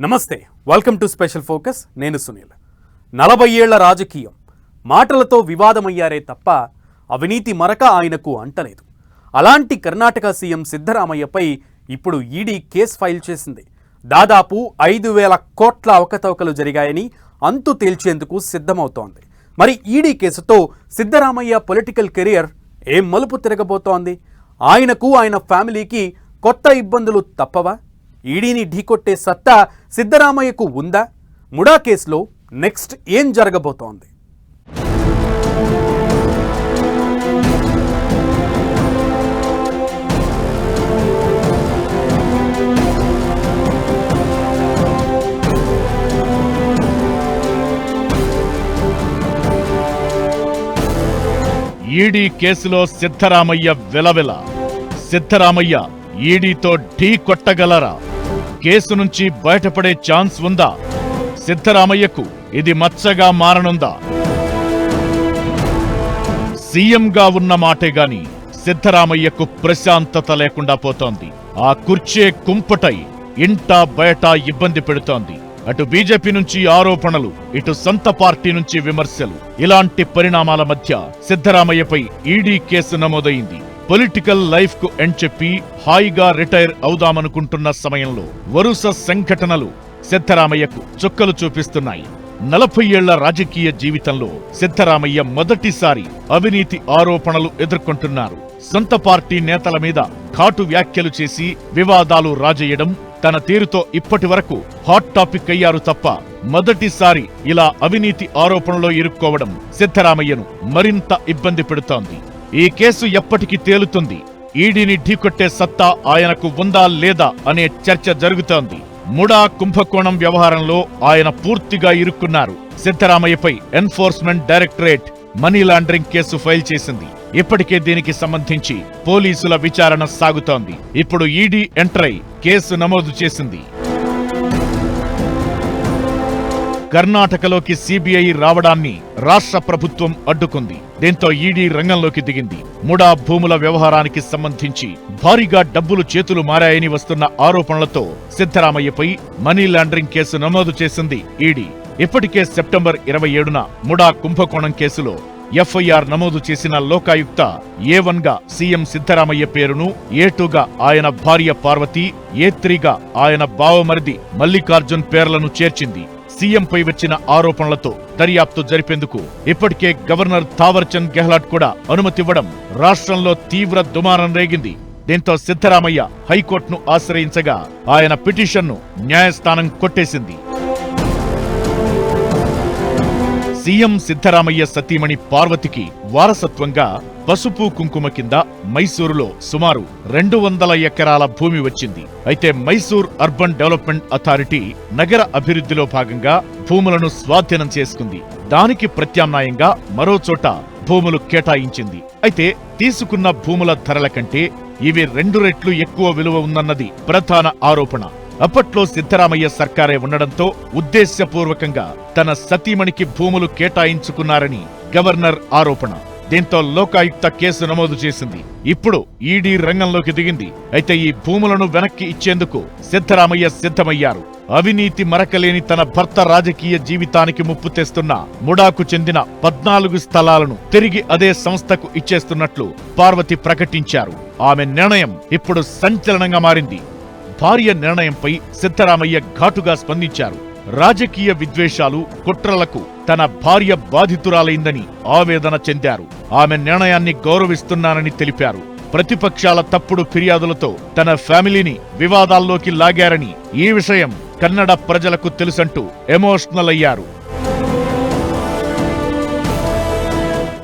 నమస్తే welcome to special focus నేను సునీల్. నలభై ఏళ్ళ రాజకీయం. మాటలతో వివాదమయ్యారే తప్ప అవినీతి మరక ఆయనకు అంటలేదు. అలాంటి కర్ణాటక సీఎం సిద్ధరామయ్యపై ఇప్పుడు ఈడీ కేసు ఫైల్ చేసింది. దాదాపు ఐదు వేల కోట్ల అవకతవకలు జరిగాయని అంతు తేల్చేందుకు సిద్ధమవుతోంది. మరి ఈడీ కేసుతో సిద్ధరామయ్య పొలిటికల్ కెరియర్ ఏం మలుపు తిరగబోతోంది? ఆయనకు ఆయన ఫ్యామిలీకి కొత్త ఇబ్బందులు తప్పవా? ఈడీని ఢీకొట్టే సత్తా సిద్ధరామయ్యకు ఉందా? ముడా కేసులో నెక్స్ట్ ఏం జరగబోతోంది? ఈడీ కేసులో సిద్ధరామయ్య విలవిల. సిద్ధరామయ్య ఈడీతో ఢీ కొట్టగలరా? కేసు నుంచి బయటపడే ఛాన్స్ ఉందా? సిద్ధరామయ్యకు ఇది మచ్చగా మారనుందా? సీఎంగా ఉన్న మాటే గాని సిద్ధరామయ్యకు ప్రశాంతత లేకుండా పోతోంది. ఆ కుర్చే కుంపటై ఇంటా బయట ఇబ్బంది పెడుతోంది. అటు బీజేపీ నుంచి ఆరోపణలు ఇటు సొంత పార్టీ నుంచి విమర్శలు. ఇలాంటి పరిణామాల మధ్య సిద్ధరామయ్యపై ఈడీ కేసు నమోదైంది. పొలిటికల్ లైఫ్కు ఎండ్ చెప్పి హాయిగా రిటైర్ అవుదామనుకుంటున్న సమయంలో వరుస సంఘటనలు సిద్ధరామయ్యకు చుక్కలు చూపిస్తున్నాయి. నలభై ఏళ్ళ రాజకీయ జీవితంలో సిద్ధరామయ్య మొదటిసారి అవినీతి ఆరోపణలు ఎదుర్కొంటున్నారు. సొంత పార్టీ నేతల మీద ఘాటు వ్యాఖ్యలు చేసి వివాదాలు రాజేయడం తన తీరుతో ఇప్పటి వరకు హాట్ టాపిక్ అయ్యారు తప్ప మొదటిసారి ఇలా అవినీతి ఆరోపణలో ఇరుక్కోవడం సిద్ధరామయ్యను మరింత ఇబ్బంది పెడుతోంది. ఈ కేసు ఎప్పటికి తేలుతుంది. ఈడీని ఢీకొట్టే సత్తా ఆయనకు ఉందా లేదా అనే చర్చ జరుగుతోంది. ముడా కుంభకోణం వ్యవహారంలో ఆయన పూర్తిగా ఇరుక్కున్నారు. సిద్ధరామయ్యపై enforcement directorate money laundering case file చేసింది. ఇప్పటికే దీనికి సంబంధించి పోలీసుల విచారణ సాగుతోంది. ఇప్పుడు ఈడీ ఎంటర్ అయి కేసు నమోదు చేసింది. కర్ణాటకలోకి సిబిఐ రావడాన్ని రాష్ట్ర ప్రభుత్వం అడ్డుకుంది. దీంతో ఈడీ రంగంలోకి దిగింది. ముడా భూముల వ్యవహారానికి సంబంధించి భారీగా డబ్బులు చేతులు మారాయని వస్తున్న ఆరోపణలతో సిద్ధరామయ్యపై మనీ లాండరింగ్ కేసు నమోదు చేసింది ఈడీ. ఇప్పటికే సెప్టెంబర్ ఇరవై ఏడున ముడా కుంభకోణం కేసులో ఎఫ్ఐఆర్ నమోదు చేసిన లోకాయుక్త ఏ వన్గా సీఎం సిద్ధరామయ్య పేరును ఏ టూగా ఆయన భార్య పార్వతి ఏ త్రీగా ఆయన బావమరిది మల్లికార్జున్ పేర్లను చేర్చింది. సీఎంపై వచ్చిన ఆరోపణలతో దర్యాప్తు జరిపేందుకు ఇప్పటికే గవర్నర్ థావర్చంద్ గెహ్లాట్ కూడా అనుమతివ్వడం రాష్ట్రంలో తీవ్ర దుమారం రేగింది. దీంతో సిద్ధరామయ్య హైకోర్టును ఆశ్రయించగా ఆయన పిటిషన్ను న్యాయస్థానం కొట్టేసింది. సీఎం సిద్ధరామయ్య సతీమణి పార్వతికి వారసత్వంగా పసుపు కుంకుమ కింద మైసూరులో సుమారు రెండు వందల ఎకరాల భూమి వచ్చింది. అయితే మైసూర్ అర్బన్ డెవలప్మెంట్ అథారిటీ నగర అభివృద్ధిలో భాగంగా భూములను స్వాధీనం చేసుకుంది. దానికి ప్రత్యామ్నాయంగా మరో చోట భూములు కేటాయించింది. అయితే తీసుకున్న భూముల ధరల కంటే ఇవి రెండు రెట్లు ఎక్కువ విలువ ఉందన్నది ప్రధాన ఆరోపణ. అప్పట్లో సిద్ధరామయ్య సర్కారే ఉండడంతో ఉద్దేశ్యపూర్వకంగా తన సతీమణికి భూములు కేటాయించుకున్నారని గవర్నర్ ఆరోపణ. దీంతో లోకాయుక్త కేసు నమోదు చేసింది. ఇప్పుడు ఈడీ రంగంలోకి దిగింది. అయితే ఈ భూములను వెనక్కి ఇచ్చేందుకు సిద్ధరామయ్య సిద్ధమయ్యారు. అవినీతి మరకలేని తన భర్త రాజకీయ జీవితానికి ముప్పు తెస్తున్న ముడాకు చెందిన పద్నాలుగు స్థలాలను తిరిగి అదే సంస్థకు ఇచ్చేస్తున్నట్లు పార్వతి ప్రకటించారు. ఆమె నిర్ణయం ఇప్పుడు సంచలనంగా మారింది. భార్య నిర్ణయంపై సిద్ధరామయ్య ఘాటుగా స్పందించారు. రాజకీయ విద్వేషాలు కుట్రలకు తన భార్య బాధితురాలైందని ఆవేదన చెందారు. ఆమె నిర్ణయాన్ని గౌరవిస్తున్నానని తెలిపారు. ప్రతిపక్షాల తప్పుడు ఫిర్యాదులతో తన ఫ్యామిలీని వివాదాల్లోకి లాగారని ఈ విషయం కన్నడ ప్రజలకు తెలుసంటూ ఎమోషనల్ అయ్యారు.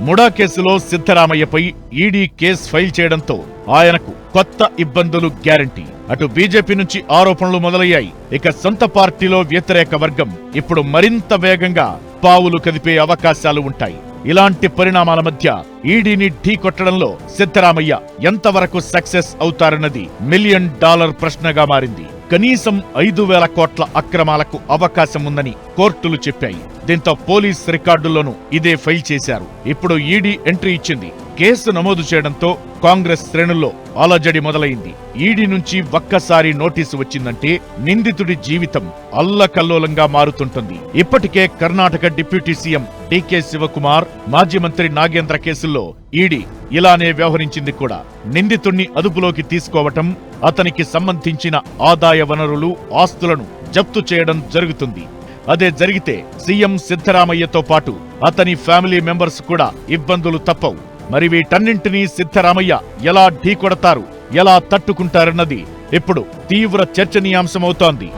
ముడా కేసులో సిద్ధరామయ్యపై ఈడీ కేసు ఫైల్ చేయడంతో ఆయనకు కొత్త ఇబ్బందులు గ్యారంటీ. అటు బీజేపీ నుంచి ఆరోపణలు మొదలయ్యాయి. ఇక సొంత పార్టీలో వ్యతిరేక వర్గం ఇప్పుడు మరింత వేగంగా పావులు కదిపే అవకాశాలు ఉంటాయి. ఇలాంటి పరిణామాల మధ్య ఈడీని ఢీ కొట్టడంలో సిద్ధరామయ్య ఎంతవరకు సక్సెస్ అవుతారన్నది మిలియన్ డాలర్ ప్రశ్నగా మారింది. కనీసం ఐదు వేల కోట్ల అక్రమాలకు అవకాశం ఉందని కోర్టులు చెప్పాయి. దీంతో పోలీస్ రికార్డుల్లోనూ ఇదే ఫైల్ చేశారు. ఇప్పుడు ఈడీ ఎంట్రీ ఇచ్చింది. కేసు నమోదు చేయడంతో కాంగ్రెస్ శ్రేణుల్లో అలజడి మొదలైంది. ఈడీ నుంచి ఒక్కసారి నోటీసు వచ్చిందంటే నిందితుడి జీవితం అల్లకల్లోలంగా మారుతుంటుంది. ఇప్పటికే కర్ణాటక డిప్యూటీ సీఎం డికే శివకుమార్ మాజీ మంత్రి నాగేంద్ర కేసుల్లో ఈడీ ఇలానే వ్యవహరించింది కూడా. నిందితుణ్ణి అదుపులోకి తీసుకోవటం అతనికి సంబంధించిన ఆదాయ వనరులు ఆస్తులను జప్తు చేయడం జరుగుతుంది. అదే జరిగితే సీఎం సిద్ధరామయ్యతో పాటు అతని ఫ్యామిలీ మెంబర్స్ కూడా ఇబ్బందులు తప్పవు. మరి వీటన్నింటినీ సిద్ధరామయ్య ఎలా ఢీకొడతారు ఎలా తట్టుకుంటారన్నది ఇప్పుడు తీవ్ర చర్చనీయాంశమవుతోంది.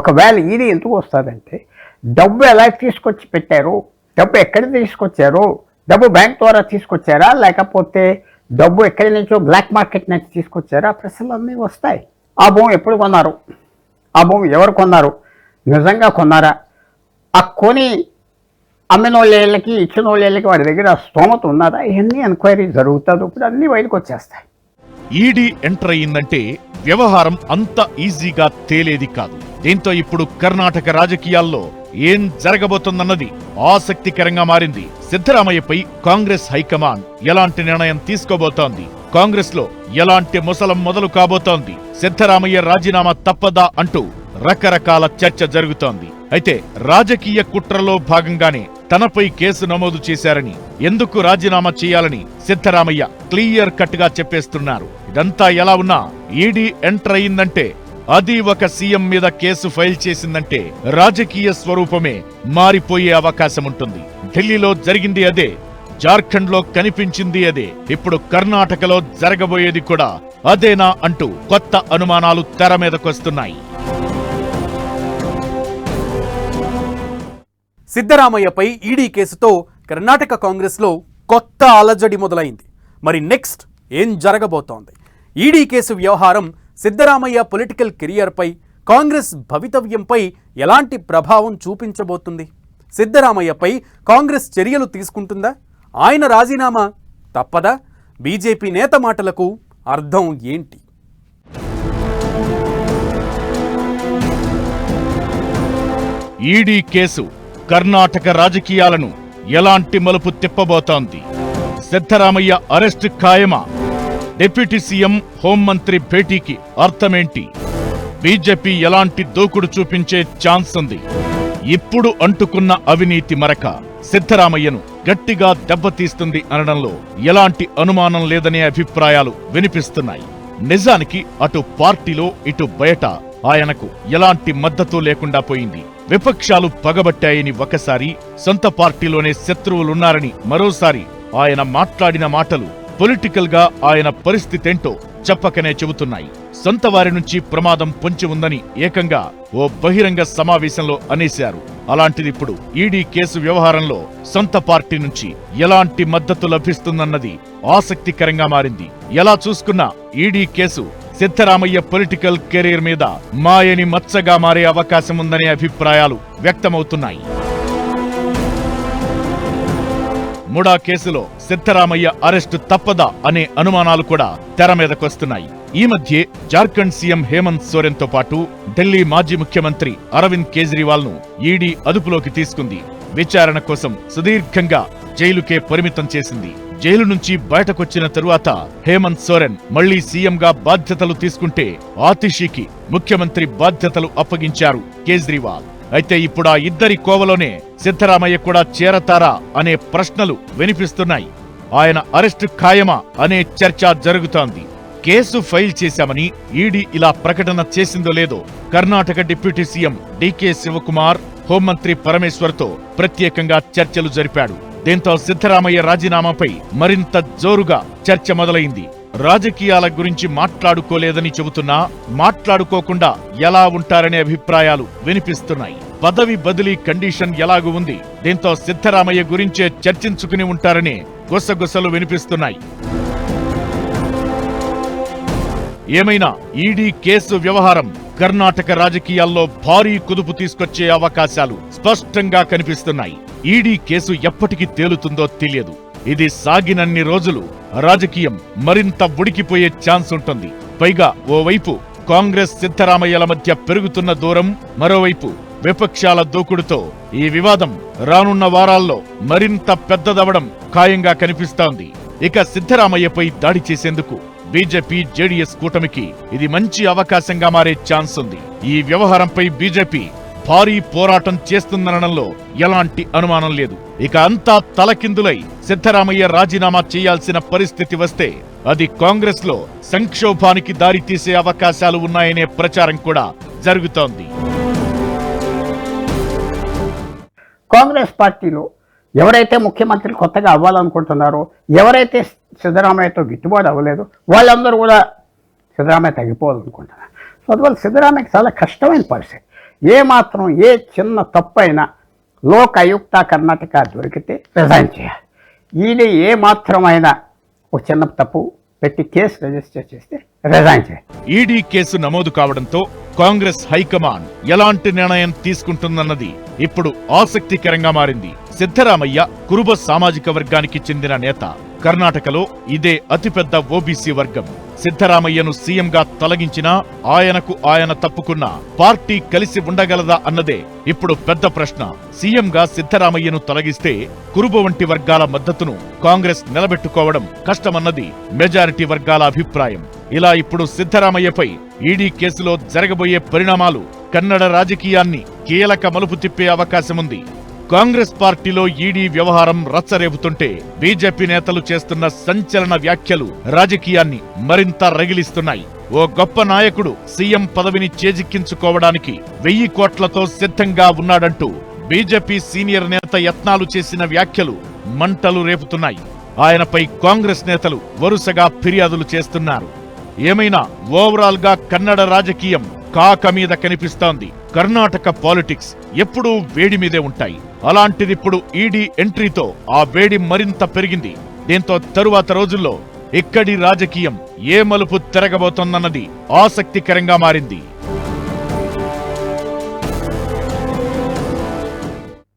ఒకవేళ ఈడీ ఎందుకు వస్తుందంటే డబ్బు ఎలా తీసుకొచ్చి పెట్టారు డబ్బు ఎక్కడ తీసుకొచ్చారు డబ్బు బ్యాంక్ ద్వారా తీసుకొచ్చారా లేకపోతే డబ్బు ఎక్కడి నుంచో బ్లాక్ మార్కెట్ నుంచి తీసుకొచ్చారా. ఆ ప్రశ్నలు అన్నీ వస్తాయి. ఆ భూమి ఎప్పుడు కొన్నారు? ఆ భూమి ఎవరు కొన్నారు? నిజంగా కొన్నారా? ఆ కొని అమ్మిన వాళ్ళకి ఇచ్చిన వాళ్ళకి వాడి దగ్గర స్తోమత ఉన్నదా? ఇవన్నీ ఎంక్వైరీ జరుగుతుంది. ఇప్పుడు అన్నీ బయటకు వచ్చేస్తాయి. ఈడీ ఎంటర్ అయిందంటే వ్యవహారం అంత ఈజీగా తేలేది కాదు. దీంతో ఇప్పుడు కర్ణాటక రాజకీయాల్లో ఏం జరగబోతోందన్నది ఆసక్తికరంగా మారింది. సిద్ధరామయ్యపై కాంగ్రెస్ హైకమాండ్ ఎలాంటి నిర్ణయం తీసుకోబోతోంది? కాంగ్రెస్లో ఎలాంటి ముసలం మొదలు కాబోతోంది? సిద్ధరామయ్య రాజీనామా తప్పదా అంటూ రకరకాల చర్చ జరుగుతోంది. అయితే రాజకీయ కుట్రలో భాగంగానే తనపై కేసు నమోదు చేశారని ఎందుకు రాజీనామా చేయాలని సిద్ధరామయ్య క్లియర్ కట్గా చెప్పేస్తున్నారు. ఇదంతా ఎలా ఉన్నా ఈడీ ఎంటర్ అయిందంటే అది ఒక సీఎం మీద కేసు ఫైల్ చేసిందంటే రాజకీయ స్వరూపమే మారిపోయే అవకాశం ఉంటుంది ఢిల్లీలో జరిగింది అదే జార్ఖండ్లో కనిపించింది అదే ఇప్పుడు కర్ణాటకలో జరగబోయేది కూడా అదేనా అంటూ కొత్త అనుమానాలు తెర మీదకొస్తున్నాయి. సిద్ధరామయ్యపై ఈడీ కేసుతో కర్ణాటక కాంగ్రెస్లో కొత్త అలజడి మొదలైంది. మరి నెక్స్ట్ ఏం జరగబోతోంది? ఈడీ కేసు వ్యవహారం సిద్ధరామయ్య పొలిటికల్ కెరియర్పై కాంగ్రెస్ భవితవ్యంపై ఎలాంటి ప్రభావం చూపించబోతుంది? సిద్ధరామయ్యపై కాంగ్రెస్ చర్యలు తీసుకుంటుందా? ఆయన రాజీనామా తప్పదా? బీజేపీ నేత మాటలకు అర్థం ఏంటి? ఈడీ కేసు కర్ణాటక రాజకీయాలను ఎలాంటి మలుపు తిప్పబోతోంది? సిద్ధరామయ్య అరెస్టు ఖాయమా? డిప్యూటీ సీఎం హోంమంత్రి భేటీకి అర్థమేంటి? బీజేపీ ఎలాంటి దూకుడు చూపించే ఛాన్స్ ఉంది? ఇప్పుడు అంటుకున్న అవినీతి మరక సిద్ధరామయ్యను గట్టిగా దెబ్బతీస్తుంది అనడంలో ఎలాంటి అనుమానం లేదనే అభిప్రాయాలు వినిపిస్తున్నాయి. నిజానికి అటు పార్టీలో ఇటు బయట ఆయనకు ఎలాంటి మద్దతు లేకుండా పోయింది? విపక్షాలు పగబట్టాయని ఒకసారి సొంత పార్టీలోనే శత్రువులున్నారని మరోసారి ఆయన మాట్లాడిన మాటలు పొలిటికల్గా ఆయన పరిస్థితేంటో చెప్పకనే చెబుతున్నాయి. సొంత వారి నుంచి ప్రమాదం పొంచి ఉందని ఏకంగా ఓ బహిరంగ సమావేశంలో అనేశారు. అలాంటిది ఇప్పుడు ఈడీ కేసు వ్యవహారంలో సొంత పార్టీ నుంచి ఎలాంటి మద్దతు లభిస్తుందన్నది ఆసక్తికరంగా మారింది. ఎలా చూసుకున్నా ED case Siddaramaiah political career మీద మాయని మచ్చగా మారే అవకాశం ఉందనే అభిప్రాయాలు వ్యక్తమవుతున్నాయి. ముడా కేసులో సిద్ధరామయ్య అరెస్టు తప్పదా అనే అనుమానాలు కూడా తెర మీదకొస్తున్నాయి. ఈ మధ్యే జార్ఖండ్ సీఎం హేమంత్ సోరెన్తో పాటు ఢిల్లీ మాజీ ముఖ్యమంత్రి అరవింద్ కేజ్రీవాల్ను ఈడీ అదుపులోకి తీసుకుంది. విచారణ కోసం సుదీర్ఘంగా జైలుకే పరిమితం చేసింది. జైలు నుంచి బయటకొచ్చిన తరువాత హేమంత్ సోరెన్ మళ్ళీ సీఎంగా బాధ్యతలు తీసుకుంటే ఆతిషికి ముఖ్యమంత్రి బాధ్యతలు అప్పగించారు కేజ్రీవాల్. అయితే ఇప్పుడు ఆ ఇద్దరి కోవలోనే సిద్ధరామయ్య కూడా చేరతారా అనే ప్రశ్నలు వినిపిస్తున్నాయి. ఆయన అరెస్టు ఖాయమా అనే చర్చ జరుగుతోంది. కేసు ఫైల్ చేశామని ఈడీ ఇలా ప్రకటన చేసిందో లేదో Karnataka deputy CM DK Shivakumar హోంమంత్రి పరమేశ్వర్తో ప్రత్యేకంగా చర్చలు జరిపాడు. దీంతో సిద్ధరామయ్య రాజీనామాపై మరింత జోరుగా చర్చ మొదలైంది. రాజకీయాల గురించి మాట్లాడుకోలేదని చెబుతున్నా మాట్లాడుకోకుండా ఎలా ఉంటారనే అభిప్రాయాలు వినిపిస్తున్నాయి. పదవి బదిలీ కండిషన్ ఎలాగూ ఉంది? దీంతో సిద్ధరామయ్య గురించే చర్చించుకుని ఉంటారని గుసగుసలు వినిపిస్తున్నాయి. ఏమైనా ఈడీ కేసు వ్యవహారం కర్ణాటక రాజకీయాల్లో భారీ కుదుపు తీసుకొచ్చే అవకాశాలు స్పష్టంగా కనిపిస్తున్నాయి. ఈడీ కేసు ఎప్పటికి తేలుతుందో తెలియదు. ఇది సాగినన్ని రోజులు రాజకీయం మరింత ఉడికిపోయే ఛాన్స్ ఉంటుంది. పైగా ఓవైపు కాంగ్రెస్ సిద్ధరామయ్యల మధ్య పెరుగుతున్న దూరం మరోవైపు విపక్షాల దూకుడుతో ఈ వివాదం రానున్న వారాల్లో మరింత పెద్దదవడం ఖాయంగా కనిపిస్తోంది. ఇక సిద్ధరామయ్యపై దాడి చేసేందుకు బీజేపీ జేడీఎస్ కూటమికి ఇది మంచి అవకాశంగా మారే ఛాన్స్ ఉంది. ఈ వ్యవహారంపై బీజేపీ భారీ పోరాటం చేస్తుందనడంలో ఎలాంటి అనుమానం లేదు. ఇక అంతా తలకిందులై సిద్ధరామయ్య రాజీనామా చేయాల్సిన పరిస్థితి వస్తే అది కాంగ్రెస్లో సంక్షోభానికి దారితీసే అవకాశాలు ఉన్నాయనే ప్రచారం కూడా జరుగుతోంది. కాంగ్రెస్ పార్టీలో ఎవరైతే ముఖ్యమంత్రి కొత్తగా అవ్వాలనుకుంటున్నారో ఎవరైతే సిద్ధరామయ్యతో గిట్టుబాటు అవ్వలేదు వాళ్ళందరూ కూడా సిద్ధరామయ్య తగ్గిపోవాలనుకుంటున్నారు. సో అందువల్ల సిద్ధరామయ్యకి చాలా కష్టమైన పరిస్థితి. ఏ మాత్రం ఏ చిన్న తప్పైనా అయినా లోక్ కర్ణాటక దొరికితే రిజైన్ చేయాలి. ఈయన ఏ ఒక చిన్న తప్పు పెట్టి కేసు రిజిస్టర్ చేస్తే రిజైన్ చేయాలి. ఈడీ కేసు నమోదు కావడంతో కాంగ్రెస్ హైకమాండ్ ఎలాంటి నిర్ణయం తీసుకుంటుందన్నది ఇప్పుడు ఆసక్తికరంగా మారింది. సిద్ధరామయ్య కురుబ సామాజిక వర్గానికి చెందిన నేత. కర్ణాటకలో ఇదే అతిపెద్ద ఓబీసీ వర్గం. సిద్ధరామయ్యను సీఎంగా తొలగించినా ఆయనకు ఆయన తప్పుకున్నా పార్టీ కలిసి ఉండగలదా అన్నదే ఇప్పుడు పెద్ద ప్రశ్న. సీఎంగా సిద్ధరామయ్యను తొలగిస్తే కురుబ వంటి వర్గాల మద్దతును కాంగ్రెస్ నిలబెట్టుకోవడం కష్టమన్నది మెజారిటీ వర్గాల అభిప్రాయం. ఇలా ఇప్పుడు సిద్ధరామయ్యపై ఈడీ కేసులో జరగబోయే పరిణామాలు కన్నడ రాజకీయాన్ని కీలక మలుపు తిప్పే అవకాశముంది. కాంగ్రెస్ పార్టీలో ఈడీ వ్యవహారం రచ్చరేపుతుంటే బీజేపీ నేతలు చేస్తున్న సంచలన వ్యాఖ్యలు రాజకీయాన్ని మరింత రగిలిస్తున్నాయి. ఓ గొప్ప నాయకుడు సీఎం పదవిని చేజిక్కించుకోవడానికి వెయ్యి కోట్లతో సిద్ధంగా ఉన్నాడంటూ బీజేపీ సీనియర్ నేత యత్నాలు చేసిన వ్యాఖ్యలు మంటలు రేపుతున్నాయి. ఆయనపై కాంగ్రెస్ నేతలు వరుసగా ఫిర్యాదులు చేస్తున్నారు. ఏమైనా ఓవరాల్గా కన్నడ రాజకీయం కాక మీద కనిపిస్తోంది. కర్ణాటక పాలిటిక్స్ ఎప్పుడూ వేడి మీదే ఉంటాయి. అలాంటిదిప్పుడు ఈడీ ఎంట్రీతో ఆ వేడి మరింత పెరిగింది. దీంతో తరువాత రోజుల్లో ఇక్కడి రాజకీయం ఏ మలుపు తిరగబోతోందన్నది ఆసక్తికరంగా మారింది.